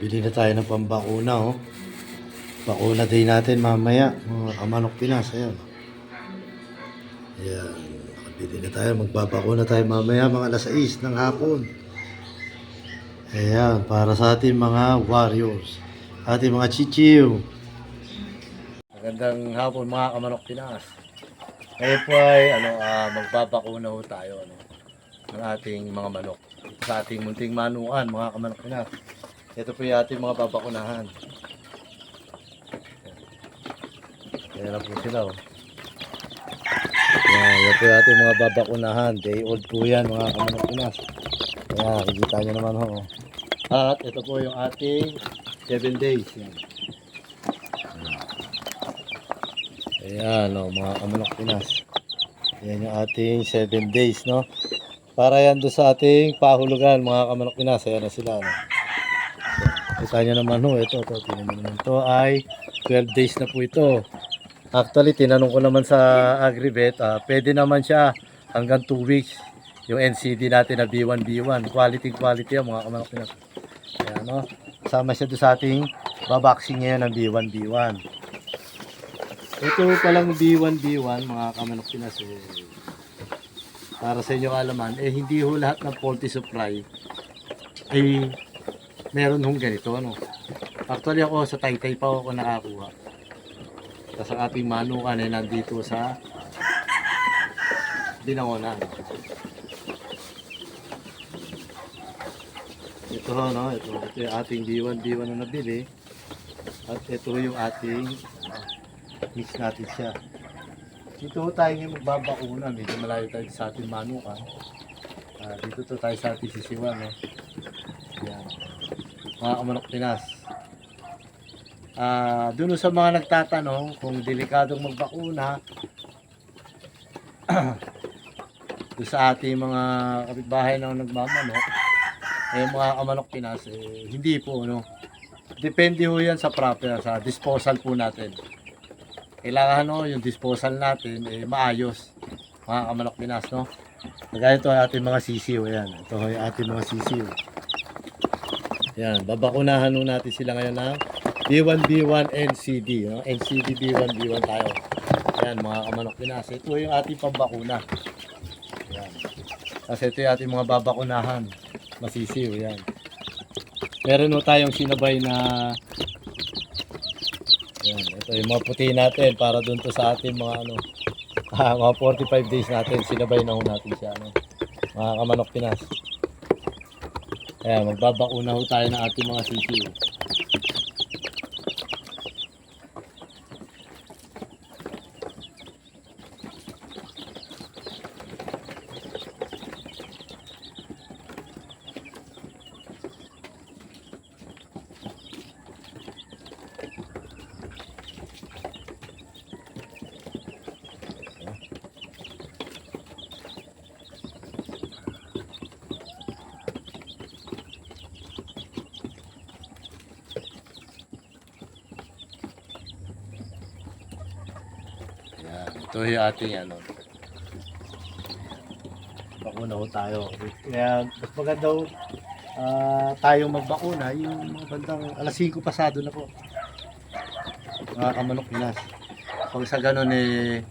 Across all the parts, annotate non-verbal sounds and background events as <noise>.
Nakabili na tayo ng pambakuna, oh. Bakuna din natin mamaya, mga kamanok Pinas, ayan. Ayan, nakabili na tayo, magbabakuna tayo mamaya, mga alas 6 ng hapon. Ayan, para sa ating mga warriors, ating mga chichiw. Magandang hapon mga kamanok Pinas. Ngayon po ay ano, ah, magbabakuna tayo ano, ng ating mga manok. Sa ating munting manukan, mga kamanok Pinas. Ito po yung mga babakunahan. Ayan na po sila. Oh. Ayan, yan po yung mga babakunahan. Day old po yan mga kamanok Pinas. Ayan, kikita nyo naman ho. oh. At ito po yung ating 7 days. Yan. Ayan, oh, mga kamanok Pinas. Ayan yung ating 7 days, no? Para yan doon sa ating pahulugan, mga kamanok Pinas. Ayan na sila, no? Kita nyo naman ho, ito, ito, tingnan. Ito ay 12 days na po ito. Actually, tinanong ko naman sa Agribet, ah, pwede naman siya hanggang 2 weeks. Yung NCD natin na B1, B1. Quality, quality yan, mga kamanok Pinas. Ayan, no? Kasama siya doon sa ating babaksing ngayon ng B1, B1. Ito palang B1, B1, mga kamanok Pinas, eh, para sa inyo kaalaman, eh hindi ho lahat ng poultry supply ay meron hong ganito, ano. Actually ako sa Taytay pa ako nakakuha. Tapos ang ating manukan ay nandito sa Binangonan. Ito ho, no? Ito, ito yung ating B1, B1 na nabili. At ito yung ating mix natin siya. Dito tayo ngayon magbabakuna. Medyo malayo tayo sa ating manukan. Ah, dito to tayo sa ating sisiwan. No? Mga kamanok Pinas. Ah, doon sa mga nagtatanong kung delikadong magbakuna <clears throat> doon sa ating mga kapitbahay na nagmamanok eh mga kamanok Pinas eh, hindi po no depende ho yan sa proper sa disposal po natin. Kailangan no yung disposal natin eh maayos mga kamanok Pinas no. Kagaya ito ang ating mga sisiw yan ito yung ating mga sisiw yan babakunahan ho natin sila ngayon ng B1 B1 NCD no? NCD B1 B1 tayo. Yan mga kamanok Pinas ito yung ating pambakuna. Yan. Kasi ito yung ating mga babakunahan. Masisiw yan. Meron ho tayong sinabay na yan, ito yung mga puti natin para doon to sa ating mga ano, ah, <laughs> mga 45 days natin, sinabay na ho natin siya, ano, mga kamanok Pinas. Ayan, magbabakuna ho tayo ng ating mga sisiw. Ito yung ating ano. Bakuna ho tayo. Kaya mas maganda ho, ah, tayong magbakuna yung mga bandang alas 5 pasado na po. Mga kamanok Pinas. Pag sa ganun eh,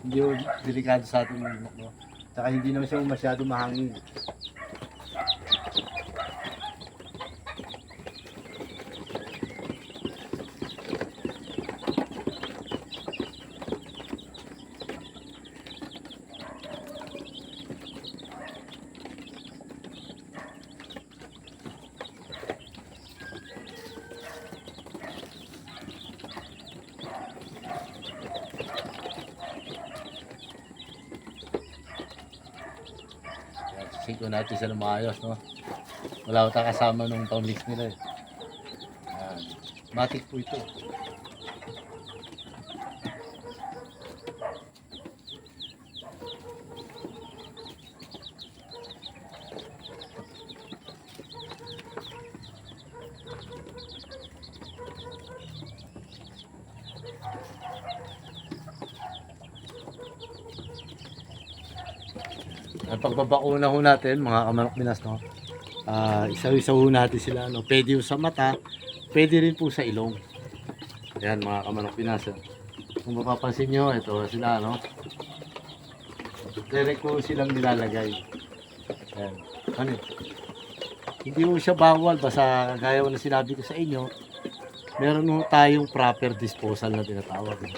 hindi ho delikado sa ating manok. No? Saka hindi naman siya masyado mahangin. Ko natin sila maayos, no? Wala ko kasama nung pang-mix nila eh. Ayan. Matik po ito. Ang pagbabakuna ho natin, mga kamanok minas, no? Ah, isaw-isaw natin sila. Ano. Pwede yung sa mata, pwede rin po sa ilong. Ayan mga kamanok Pinas. ah. Kung mapapansin nyo, ito sila, no? Direct ko silang nilalagay. Ayan. Ano? eh? Hindi mo siya bawal, basta gaya na sinabi ko sa inyo, meron ho tayong proper disposal na tinatawag. eh.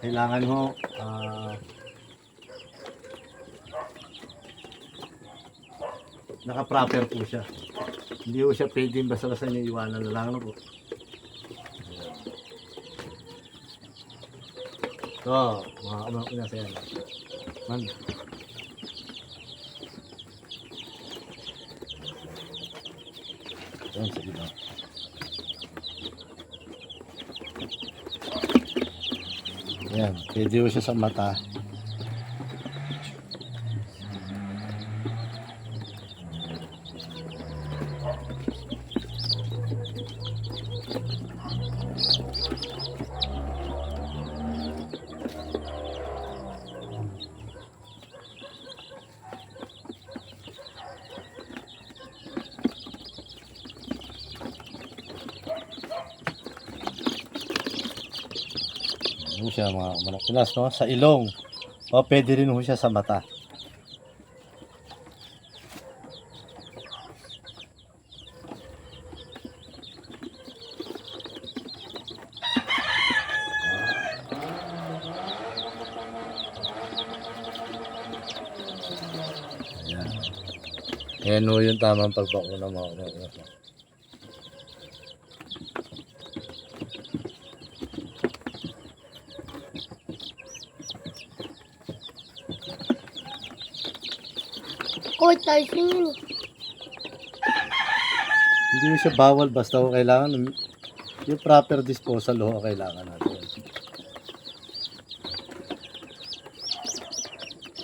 Kailangan ho, ah, naka-proper po siya. Hindi ho siya pwedeng basta-basta niya iwanan na lang ano po. So, mga kamanok na sa yan. Man. Yan, sige ba? Yan, pwede ho siya sa mata. Ano Pinas, no? Sa ilong. O pwede rin ho siya sa mata. Ayan. Ayan yung tamang pagbakuna mga manok Court tayo yun. Hindi mo siya bawal basta ho kailangan yung proper disposal ho kailangan natin.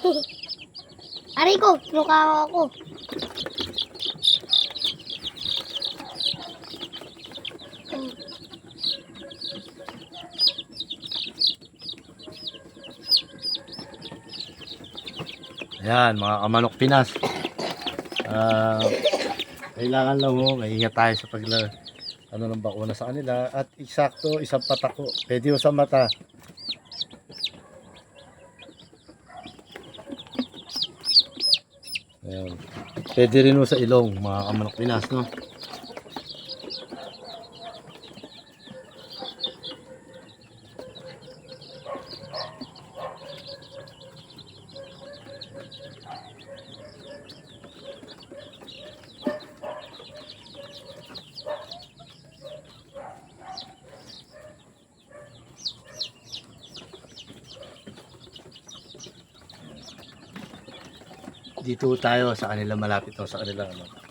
<laughs> Aray ko, mukha ako. Ayan, mga kamanok Pinas. Ah, kailangan lang ho, maingat tayo sa pagla ano ng bakuna sa kanila at eksakto isang patako. Pwede sa mata. Ayan. Pwede rin ho sa ilong, mga kamanok Pinas, no? Dito tayo sa kanila malapit ho sa kanila ano.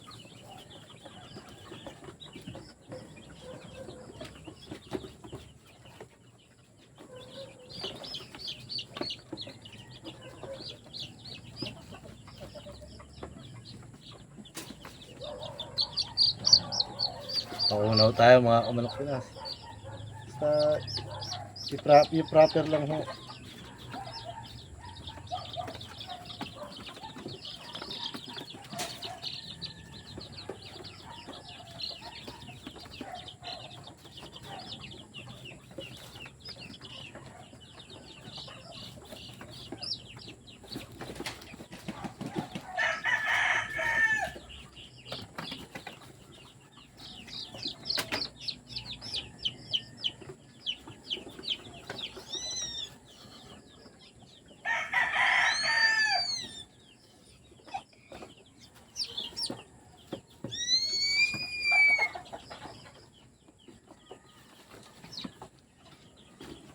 Paunaw tayo mga kamanok Pinas. Basta i-pro- i-proper lang ho.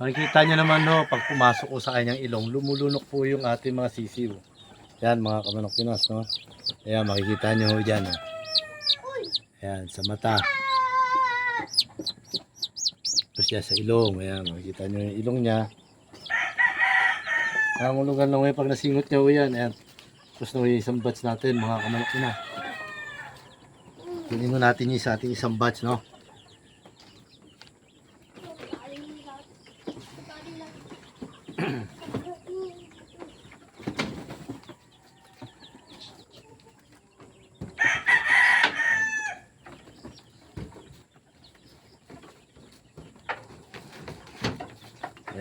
Makikita nyo naman no, pag pumasok ko sa kanyang ilong, lumulunok po yung ating mga sisiw. Yan mga kamanok Pinas, no? Ayan, makikita nyo ho dyan. Oh. Ayan, sa mata. Tapos yan sa ilong. Ayan, makikita nyo yung ilong niya. Nangulugan lang ngayon pag nasingot niya ho yan. Ayan. Tapos na yung isang batch natin, mga kamanok Pinas. Kunin natin yung sa ating isang batch, no?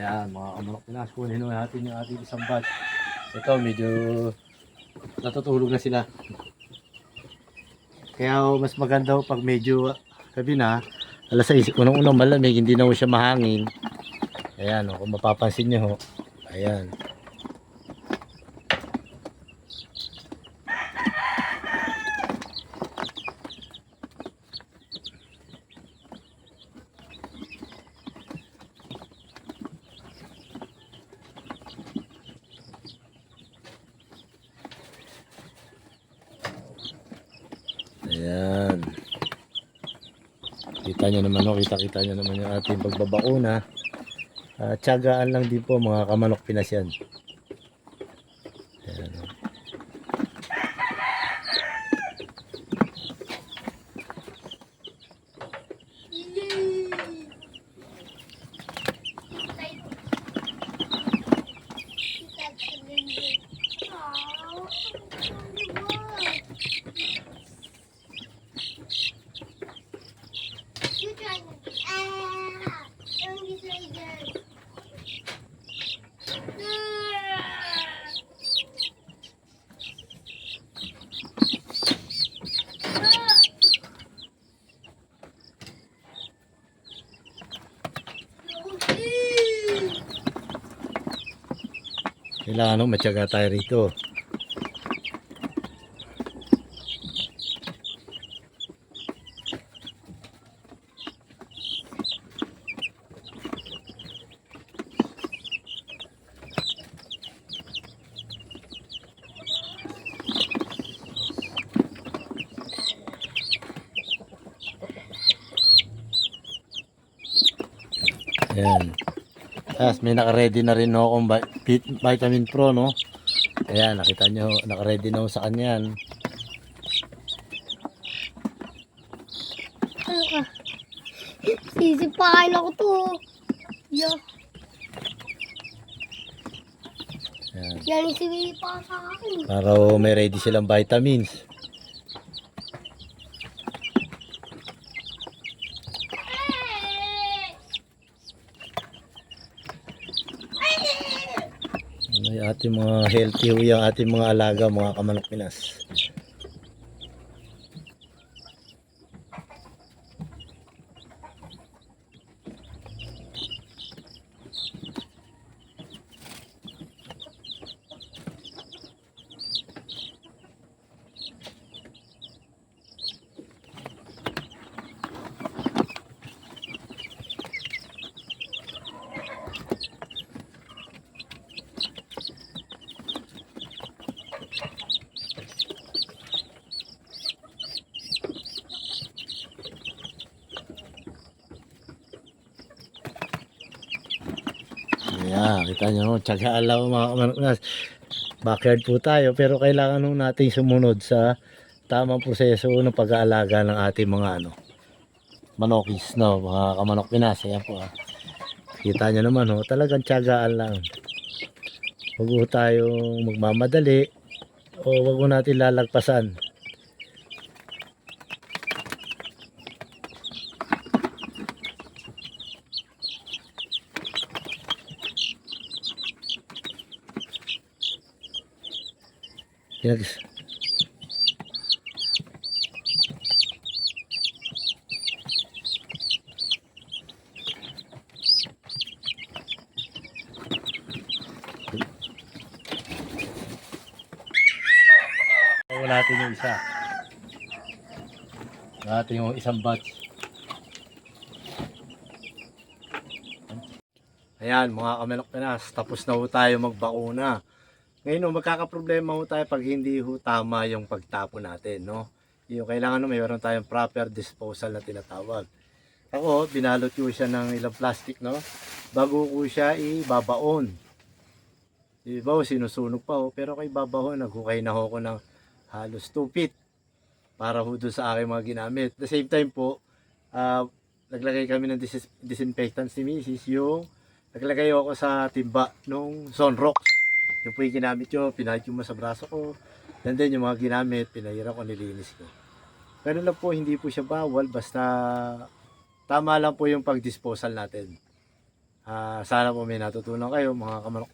Ayan, mga kamanok Pinas, kunin natin yung ating isang batch. Ito, medyo natutulog na sila. Kaya oh, mas maganda oh, pag medyo gabi na, alas 6, unang-unang malamig, hindi na siya mahangin. Ayan, oh, kung mapapansin nyo, ayan. Ayan. Kita nyo naman, oh, kita-kita nyo naman yung ating pagbabakuna. Uh, tiyagaan lang din po mga kamanok Pinas yan. Ayan, oh. Kailangan no, matyaga tayo rito. Ayan. Tapos may naka-ready na rin ako akong vi- vit- vitamin pro no. Ayan, nakita nyo, naka-ready na ako sa kanya yan. Ano ka? Sisipain ako to. Yeah. Ayan. Yan yung sinipa sa akin. Para may ready silang vitamins. Ano yung ating mga healthy ho yung ating mga alaga, mga kamanok Pinas. Kita nyo, tsagaan lang mga kamanok Pinas. Backyard po tayo, pero kailangan nung natin sumunod sa tamang proseso ng pag-aalaga ng ating mga ano, manokis, no, mga kamanok Pinas. Ayan po, ah. Kita nyo naman, ho, talagang tiyagaan lang. Huwag ho tayong magmamadali o huwag ho natin lalagpasan. Tawa natin yung isa. Natin yung isang batch. Ayan, mga kamelok pinas, tapos na ho tayo magbakuna. Ngayon, ho, magkakaproblema ho tayo pag hindi ho tama yung pagtapon natin, no? Yung kailangan no, mayroon tayong proper disposal na tinatawag. Ako, binalot ko siya ng ilang plastic, no? Bago ko siya ibabaon. Iba ho, sinusunog pa ho, pero kay babaon, naghukay na ho ko ng halos 2 feet para ho doon sa aking mga ginamit. The same time po, ah, naglagay kami ng dis- disinfectant si Mrs. Yung naglagay ako sa timba nung Sunrox. Yung po yung ginamit ko, pinahid mo sa braso ko. And then yung mga ginamit, pinahira ko, nilinis ko. Ganun lang po, hindi po siya bawal, basta tama lang po yung pag-disposal natin. Ah, sana po may natutunan kayo mga kamanok.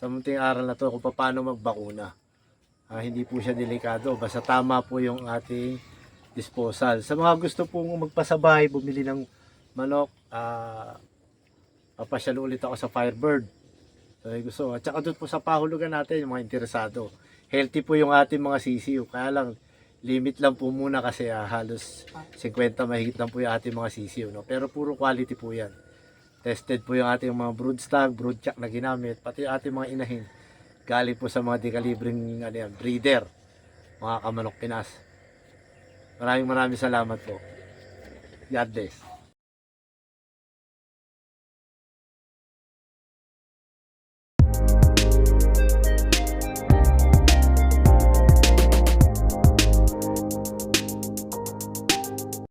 Sa munting aral na to kung paano magbakuna. Ah, hindi po siya delikado. Basta tama po yung ating disposal. Sa mga gusto pong magpasabay, bumili ng manok, ah, papasyal ulit ako sa Firebird. Yung gusto. At saka doon po sa pahulugan natin, yung mga interesado. Healthy po yung ating mga sisiyo. Kaya lang, limit lang po muna kasi ah, halos 50 mahigit lang po yung ating mga sisiyo. No? Pero puro quality po yan. Tested po yung ating mga brood chuck na ginamit, pati ating mga inahin. Galing po sa mga dekalibring ano yan, breeder, mga kamanok Pinas. Maraming maraming salamat po. God bless.